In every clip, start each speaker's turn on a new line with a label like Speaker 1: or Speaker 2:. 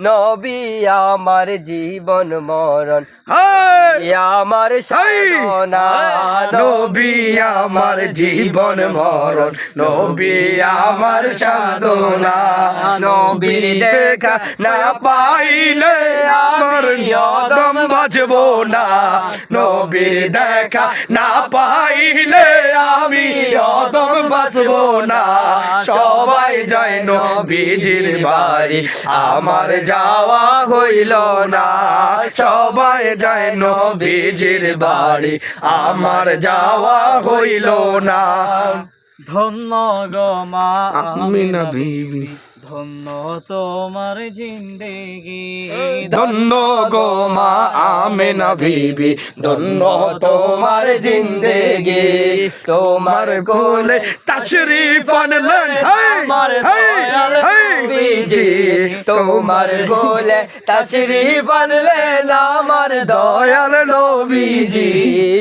Speaker 1: নবী আমার জীবন মরণ! আমার সাধনা।
Speaker 2: নবী আমার জীবন মরণ। নবী আমার সাধনা। নবীর দেখা না পাইলে আমার নিয়দম বাজব না। নবীর দেখা না পাইলে আমি অদম বাঁচবো না। সবাই যায় নবীজির বাড়ি। আমার যাওয়া হইল না। সবাই যায় নবীজির বাড়ি। আমার যাওয়া হইল না।
Speaker 3: ধন্য গো মা
Speaker 2: আমিনা বিবি।
Speaker 3: ধন্য তোমার জিন্দেগি।
Speaker 2: ধন্য গো মা আমেনা বিবি। ধন্য তোমার জিন্দেগি। তোমার কোলে তশরিফ আনলেন।
Speaker 1: আমার দয়াল নবীজি তোমার গোলে তশরিফ আনলেন আমার দয়াল নবীজি।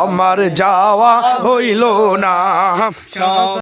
Speaker 2: আমার যাওয়া হইল না।